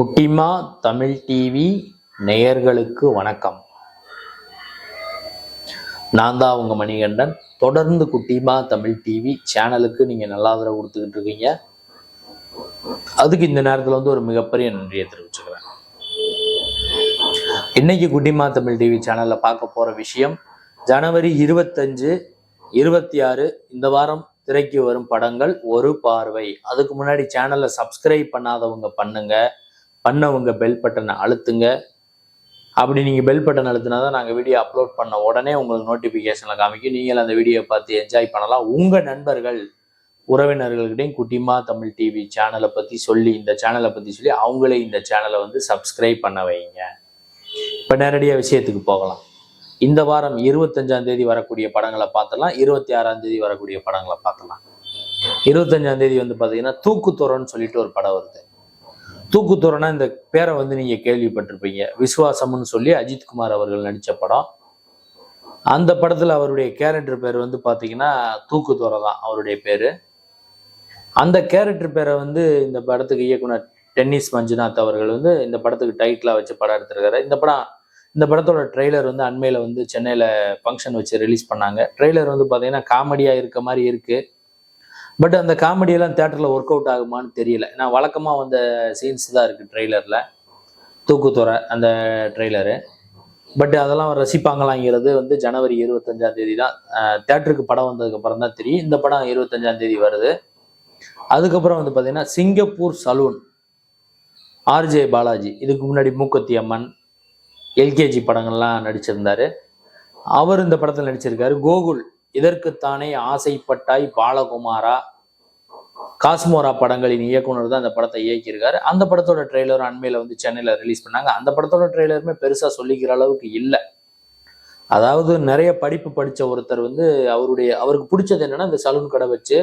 குட்டிமா தமிழ் டிவி நேயர்களுக்கு வணக்கம். நான் தான் உங்க மணிகண்டன். தொடர்ந்து குட்டிமா தமிழ் டிவி சேனலுக்கு நீங்க நல்லா ஆதரவு கொடுத்துக்கிட்டு இருக்கீங்க. அதுக்கு இந்த நேரத்தில் வந்து ஒரு மிகப்பெரிய நன்றியை தெரிவிச்சுக்கிறேன். இன்னைக்கு குட்டிமா தமிழ் டிவி சேனல்ல பார்க்க போற விஷயம் ஜனவரி இருபத்தஞ்சு இருபத்தி ஆறு இந்த வாரம் திரைக்கு வரும் படங்கள் ஒரு பார்வை. அதுக்கு முன்னாடி சேனலை சப்ஸ்கிரைப் பண்ணாதவங்க பண்ணுங்க. பண்ணவங்க பெல் பட்டனை அழுத்துங்க. அப்படி நீங்கள் பெல் பட்டன் அழுத்தினா தான் நாங்கள் வீடியோ அப்லோட் பண்ண உடனே உங்களுக்கு நோட்டிஃபிகேஷனில் காமிக்கும். நீங்கள் அந்த வீடியோ பார்த்து என்ஜாய் பண்ணலாம். உங்கள் நண்பர்கள் உறவினர்கள்கிட்டையும் குட்டிமா தமிழ் டிவி சேனலை பற்றி சொல்லி இந்த சேனலை பற்றி சொல்லி அவங்களே இந்த சேனலை வந்து சப்ஸ்கிரைப் பண்ண வைங்க. இப்போ நேரடியாக விஷயத்துக்கு போகலாம். இந்த வாரம் இருபத்தஞ்சாம் தேதி வரக்கூடிய படங்களை பார்த்தலாம் இருபத்தி ஆறாம் தேதி வரக்கூடிய படங்களை பார்த்தலாம் இருபத்தஞ்சாம் தேதி வந்து பார்த்தீங்கன்னா தூக்குத்துறன்னு சொல்லிட்டு ஒரு படம் வருது. தூக்குத்துறனா இந்த பேரை வந்து நீங்க கேள்விப்பட்டிருப்பீங்க. விசுவாசம்னு சொல்லி அஜித்குமார் அவர்கள் நடித்த படம். அந்த படத்துல அவருடைய கேரக்டர் பேர் வந்து பாத்தீங்கன்னா தூக்குத்துறை தான் அவருடைய பேரு. அந்த கேரக்டர் பேரை வந்து இந்த படத்துக்கு இயக்குனர் டென்னிஸ் மஞ்சுநாத் அவர்கள் வந்து இந்த படத்துக்கு டைட்டிலா வச்சு படம் எடுத்திருக்காரு. இந்த படம் இந்த படத்தோட ட்ரெய்லர் வந்து அண்மையில வந்து சென்னையில ஃபங்க்ஷன் வச்சு ரிலீஸ் பண்ணாங்க. ட்ரெய்லர் வந்து பாத்தீங்கன்னா காமெடியா இருக்க மாதிரி இருக்கு. பட் அந்த காமெடியெல்லாம் தேட்டரில் ஒர்க் அவுட் ஆகுமான்னு தெரியல. நான் வழக்கமாக வந்த சீன்ஸ் தான் இருக்குது ட்ரெய்லரில் தூக்குத்துறை அந்த ட்ரெய்லரு பட் அதெல்லாம் ரசிப்பாங்களாங்கிறது வந்து ஜனவரி இருபத்தஞ்சாம் தேதி தான். தேட்டருக்கு படம் வந்ததுக்கப்புறம் தான் தெரியும். இந்த படம் இருபத்தஞ்சாம் தேதி வருது. அதுக்கப்புறம் வந்து பார்த்தீங்கன்னா சிங்கப்பூர் சலூன் ஆர்ஜே பாலாஜி இதுக்கு முன்னாடி மூக்கத்தி அம்மன் எல்கேஜி படங்கள்லாம் நடிச்சிருந்தாரு. அவர் இந்த படத்தில் நடிச்சிருக்காரு. கோகுல் இதற்குத்தானே ஆசைப்பட்டாய் பாலகுமாரா? காஸ்மோரா படங்களின் இயக்குனர் தான் அந்த படத்தை இயக்கியிருக்காரு. அந்த படத்தோட ட்ரெய்லரும் அண்மையில வந்து சென்னையில ரிலீஸ் பண்ணாங்க. அந்த படத்தோட ட்ரெய்லருமே பெருசா சொல்லிக்கிற அளவுக்கு இல்லை. அதாவது நிறைய படிப்பு படித்த ஒருத்தர் வந்து அவருடைய அவருக்கு பிடிச்சது என்னன்னா இந்த சலூன் கடை வச்சு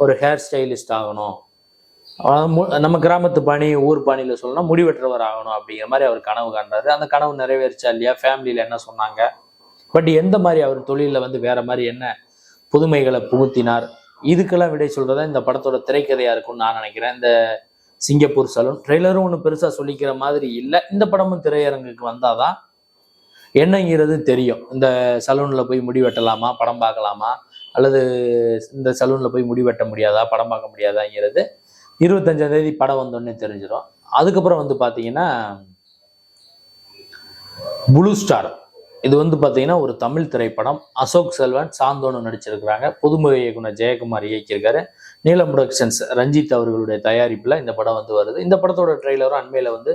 ஒரு ஹேர் ஸ்டைலிஸ்ட் ஆகணும். நம்ம கிராமத்து பாணி ஊர் பாணியில் சொல்லணும்னா முடிவெற்றவர் ஆகணும் அப்படிங்கிற மாதிரி அவர் கனவு காண்றாரு. அந்த கனவு நிறைவேறிச்சா இல்லையா? ஃபேமிலியில் என்ன சொன்னாங்க? பட் எந்த மாதிரி அவர் தொழிலில் வந்து வேற மாதிரி என்ன புதுமைகளை புகுத்தினார்? இதுக்கெல்லாம் விடை சொல்றதா இந்த படத்தோட திரைக்கதையா இருக்கும்னு நான் நினைக்கிறேன். இந்த சிங்கப்பூர் சலூன் ட்ரெய்லரும் ஒன்றும் பெருசா சொல்லிக்கிற மாதிரி இல்லை. இந்த படமும் திரையரங்குக்கு வந்தாதான் என்னங்கிறது தெரியும். இந்த சலூன்ல போய் முடி வெட்டலாமா படம் பார்க்கலாமா? அல்லது இந்த சலூன்ல போய் முடி வெட்ட முடியாதா? படம் பார்க்க முடியாதாங்கிறது இருபத்தஞ்சாம் தேதி படம் வந்தோடனே தெரிஞ்சிடும் அதுக்கப்புறம் வந்து பார்த்தீங்கன்னா ப்ளூ ஸ்டார் இது வந்து பார்த்தீங்கன்னா ஒரு தமிழ் திரைப்படம். அசோக் செல்வன் சாந்தோனு நடிச்சிருக்கிறாங்க. புதுமுக இயக்குனர் ஜெயக்குமார் இயக்கியிருக்காரு. நீலம் ப்ரொடக்ஷன்ஸ் ரஞ்சித் அவர்களுடைய தயாரிப்பில் இந்த படம் வந்து வருது. இந்த படத்தோட ட்ரெய்லரும் அண்மையில் வந்து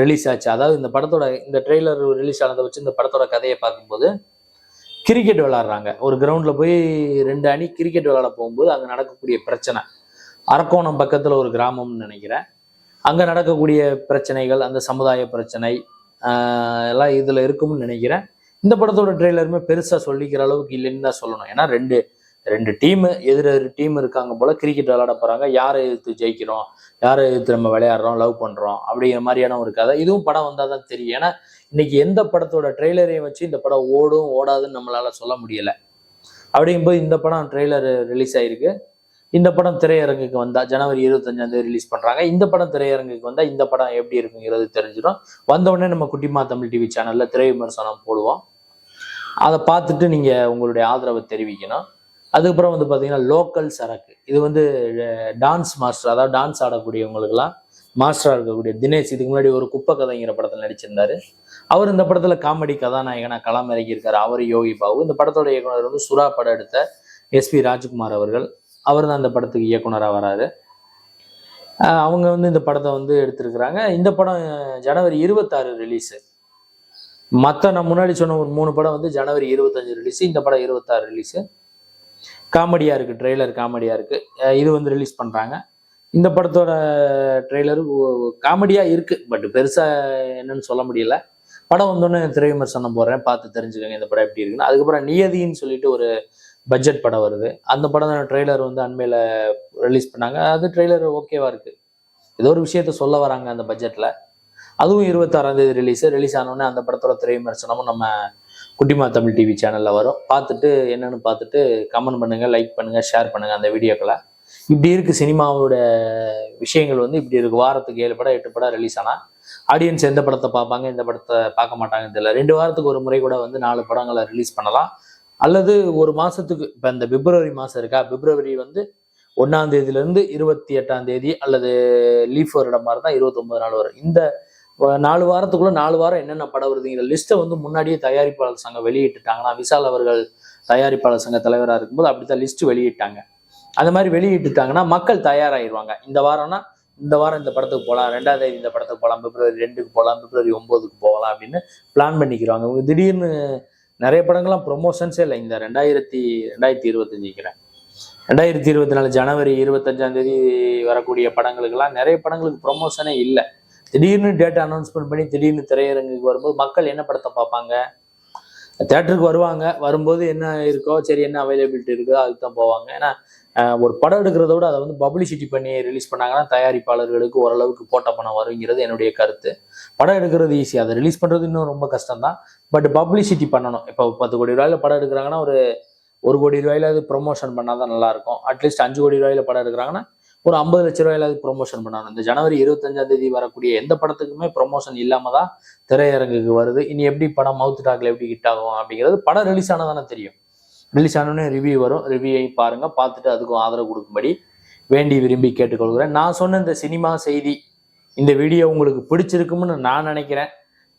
ரிலீஸ் ஆச்சு. அதாவது இந்த படத்தோட இந்த ட்ரெய்லர் ரிலீஸ் ஆனதை வச்சு இந்த படத்தோட கதையை பார்க்கும்போது கிரிக்கெட் விளாட்றாங்க. ஒரு கிரவுண்டில் போய் ரெண்டு அணி கிரிக்கெட் விளாட போகும்போது அங்கே நடக்கக்கூடிய பிரச்சனை. அரக்கோணம் பக்கத்தில் ஒரு கிராமம்னு நினைக்கிறேன். அங்கே நடக்கக்கூடிய பிரச்சனைகள் அந்த சமுதாய பிரச்சனை எல்லாம் இதில் இருக்கும்னு நினைக்கிறேன். இந்த படத்தோட ட்ரெய்லருமே பெருசாக சொல்லிக்கிற அளவுக்கு இல்லைன்னு தான் சொல்லணும். ஏன்னா ரெண்டு ரெண்டு டீமு எதிரெதிர் டீம் இருக்காங்க போல கிரிக்கெட் விளையாட போகிறாங்க யாரை எதிர்த்து ஜெயிக்கிறோம்? யாரை எதிர்த்து நம்ம விளையாடுறோம்? லவ் பண்ணுறோம் அப்படிங்கிற மாதிரியான ஒரு கதை. இதுவும் படம் வந்தால் தான் தெரியும். ஏன்னா இன்னைக்கு எந்த படத்தோட ட்ரெய்லரையும் வச்சு இந்த படம் ஓடும் ஓடாதுன்னு நம்மளால சொல்ல முடியல. அப்படிங்கும்போது இந்த படம் ட்ரெய்லர் ரிலீஸ் ஆயிருக்கு. இந்த படம் திரையரங்குக்கு வந்தா ஜனவரி இருபத்தஞ்சாம் தேதி ரிலீஸ் பண்றாங்க. இந்த படம் திரையரங்குக்கு வந்தா இந்த படம் எப்படி இருக்குங்கிறது தெரிஞ்சிடும். வந்த உடனே நம்ம குட்டிமா தமிழ் டிவி சேனல்ல திரை விமர்சனம் போடுவோம். அதை பார்த்துட்டு நீங்க உங்களுடைய ஆதரவை தெரிவிக்கணும். அதுக்கப்புறம் வந்து பாத்தீங்கன்னா லோக்கல் சரக்கு. இது வந்து டான்ஸ் மாஸ்டர் அதாவது டான்ஸ் ஆடக்கூடியவங்களுக்குலாம் மாஸ்டரா இருக்கக்கூடிய தினேஷ் இதுக்கு முன்னாடி ஒரு குப்பை கதைங்கிற படத்தில் நடிச்சிருந்தாரு. அவர் இந்த படத்துல காமெடி கதாநாயகனா களம் இறங்கியிருக்காரு அவர் யோகி பாபு. இந்த படத்தோட இயக்குனர் வந்து சுறா படம் எடுத்த எஸ்பி ராஜ்குமார் அவர்கள். அவர் தான் இந்த படத்துக்கு இயக்குனராக வராரு. அவங்க வந்து இந்த படத்தை வந்து எடுத்திருக்கிறாங்க. இந்த படம் ஜனவரி இருபத்தாறு ரிலீஸு மற்ற நான் முன்னாடி சொன்ன ஒரு மூணு படம் வந்து ஜனவரி இருபத்தஞ்சு ரிலீஸு இந்த படம் இருபத்தாறு ரிலீஸு காமெடியாக இருக்குது ட்ரெய்லர் காமெடியாக இருக்குது இது வந்து ரிலீஸ் பண்ணுறாங்க இந்த படத்தோட ட்ரெய்லரு காமெடியாக இருக்குது பட் பெருசாக என்னன்னு சொல்ல முடியல. படம் வந்தோடனே திரை விமர்சனம் போடுறேன் பார்த்து தெரிஞ்சுக்கோங்க இந்த படம் எப்படி இருக்குன்னு. அதுக்கப்புறம் நியதின்னு சொல்லிட்டு ஒரு பட்ஜெட் படம் வருது. அந்த படம் ட்ரெய்லர் வந்து அண்மையில் ரிலீஸ் பண்ணாங்க. அது ட்ரெய்லர் ஓகேவா இருக்கு. ஏதோ ஒரு விஷயத்த சொல்ல வராங்க அந்த பட்ஜெட்டில் அதுவும் இருபத்தாறாம் தேதி ரிலீஸ் ரிலீஸ் ஆனோடனே அந்த படத்தோட திரை விமர்சனமும் நம்ம குட்டிமா தமிழ் டிவி சேனலில் வரும். பார்த்துட்டு என்னன்னு பார்த்துட்டு கமெண்ட் பண்ணுங்க லைக் பண்ணுங்க ஷேர் பண்ணுங்க அந்த வீடியோக்களை. இப்படி இருக்கு சினிமாவோட விஷயங்கள் வந்து இப்படி இருக்கு. வாரத்துக்கு ஏழு படம் எட்டு படம் ரிலீஸ் ஆனா ஆடியன்ஸ் எந்த படத்தை பார்ப்பாங்க எந்த படத்தை பார்க்க மாட்டாங்கன்னு தெரியல. ரெண்டு வாரத்துக்கு ஒரு முறை கூட வந்து நாலு படங்களை ரிலீஸ் பண்ணலாம். அல்லது ஒரு மாதத்துக்கு இப்போ இந்த பிப்ரவரி மாதம் இருக்கா? பிப்ரவரி வந்து ஒன்றாம் தேதியிலேருந்து இருபத்தி எட்டாம் தேதி அல்லது லீஃப் வருடம் மாதிரி தான் இருபத்தொம்பது நாள் வரும். இந்த நாலு வாரத்துக்குள்ளே நாலு வாரம் என்னென்ன படம் வருதுங்கிற லிஸ்ட்டை வந்து முன்னாடியே தயாரிப்பாளர் சங்கம் வெளியிட்டுட்டாங்கன்னா விஷால் அவர்கள் தயாரிப்பாளர் சங்க தலைவராக இருக்கும்போது அப்படித்தான் லிஸ்ட் வெளியிட்டாங்க. அந்த மாதிரி வெளியிட்டுட்டாங்கன்னா மக்கள் தயாராகிடுவாங்க இந்த வாரம்னா இந்த வாரம் இந்த படத்துக்கு போகலாம் ரெண்டாம் தேதி இந்த படத்துக்கு போகலாம் பிப்ரவரி ரெண்டுக்கு போகலாம் பிப்ரவரி ஒம்போதுக்கு போகலாம் அப்படின்னு பிளான் பண்ணிக்கிறாங்க. திடீர்னு நிறைய படங்கள்லாம் ப்ரொமோஷன்ஸே இல்லை. இந்த ரெண்டாயிரத்தி ரெண்டாயிரத்தி இருபத்தஞ்சிக்கிறேன் ரெண்டாயிரத்தி இருபத்தி நாலு ஜனவரி இருபத்தஞ்சாம் தேதி வரக்கூடிய படங்களுக்கெல்லாம் நிறைய படங்களுக்கு ப்ரொமோஷனே இல்லை. திடீர்னு டேட்டா அனௌன்ஸ்மெண்ட் பண்ணி திடீர்னு திரையரங்குக்கு வரும்போது மக்கள் என்ன படத்தை பார்ப்பாங்க? தேட்டருக்கு வருவாங்க. வரும்போது என்ன இருக்கோ சரி என்ன அவைலபிலிட்டி இருக்கோ அதுக்கு தான் போவாங்க. ஏன்னா ஒரு படம் எடுக்கிறத விட அதை வந்து பப்ளிசிட்டி பண்ணி ரிலீஸ் பண்ணாங்கன்னா தயாரிப்பாளர்களுக்கு ஓரளவுக்கு போட்ட பணம் வருங்கிறது என்னுடைய கருத்து. படம் எடுக்கிறது ஈஸி அதை ரிலீஸ் பண்ணுறது இன்னும் ரொம்ப கஷ்டம் தான் பட் பப்ளிசிட்டி பண்ணணும். இப்போ பத்து கோடி ரூபாயில படம் எடுக்கிறாங்கன்னா ஒரு ஒரு கோடி ரூபாயில அது ப்ரொமோஷன் பண்ணால் தான் நல்லாயிருக்கும் அட்லீஸ்ட் அஞ்சு கோடி ரூபாயில படம் எடுக்கிறாங்கன்னா ஒரு ஐம்பது லட்ச ரூபாயில அது ப்ரொமோஷன் பண்ணணும். இந்த ஜனவரி இருபத்தஞ்சாம் தேதி வரக்கூடிய எந்த படத்துக்குமே ப்ரொமோஷன் இல்லாம தான் திரையரங்குக்கு வருது. இனி எப்படி படம் மவுத் டாக்ல எப்படி ஹிட் ஆகும் அப்படிங்கிறது படம் ரிலீஸ் தானே தெரியும். ரிலீஸ் ஆனோடனே ரிவ்யூ வரும் ரிவ்யூவை பாருங்கள் பார்த்துட்டு அதுக்கும் ஆதரவு கொடுக்கும்படி வேண்டி விரும்பி கேட்டுக்கொள்கிறேன். நான் சொன்ன இந்த சினிமா செய்தி இந்த வீடியோ உங்களுக்கு பிடிச்சிருக்கும்னு நான் நினைக்கிறேன்.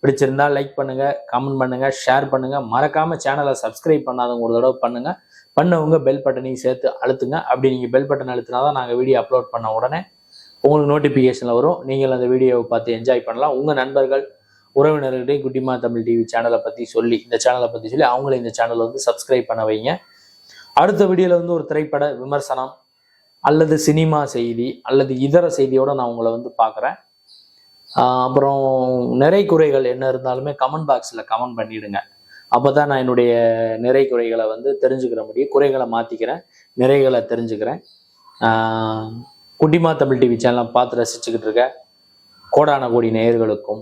பிடிச்சிருந்தா லைக் பண்ணுங்கள் கமெண்ட் பண்ணுங்கள் ஷேர் பண்ணுங்கள் மறக்காமல் சேனலை சப்ஸ்கிரைப் பண்ணாதவங்க ஒரு தடவை பண்ணுங்கள் பண்ணவங்க பெல் பட்டனையும் சேர்த்து அழுத்துங்க. அப்படி நீங்கள் பெல் பட்டன் அழுத்தினா தான் நாங்கள் வீடியோ அப்லோட் பண்ண உடனே உங்களுக்கு நோட்டிஃபிகேஷனில் வரும். நீங்கள் அந்த வீடியோவை பார்த்து என்ஜாய் பண்ணலாம். உங்கள் நண்பர்கள் உறவினர்கள்டையும் குட்டிமா தமிழ் டிவி சேனலை பற்றி சொல்லி இந்த சேனலை பற்றி சொல்லி அவங்கள இந்த சேனலை வந்து சப்ஸ்கிரைப் பண்ண வைங்க. அடுத்த வீடியோவில் வந்து ஒரு திரைப்பட விமர்சனம் அல்லது சினிமா செய்தி அல்லது இதர செய்தியோடு நான் உங்களை வந்து பார்க்குறேன். அப்புறம் நிறை குறைகள் என்ன இருந்தாலுமே கமெண்ட் பாக்ஸில் கமெண்ட் பண்ணிவிடுங்க அப்போ தான் நான் என்னுடைய நிறை குறைகளை வந்து தெரிஞ்சுக்கிற முடியும். குறைகளை மாற்றிக்கிறேன் நிறைகளை தெரிஞ்சுக்கிறேன். குட்டிமா தமிழ் டிவி சேனலை பார்த்து ரசிச்சுக்கிட்டு இருக்க. கோடான கோடி நேயர்களுக்கும்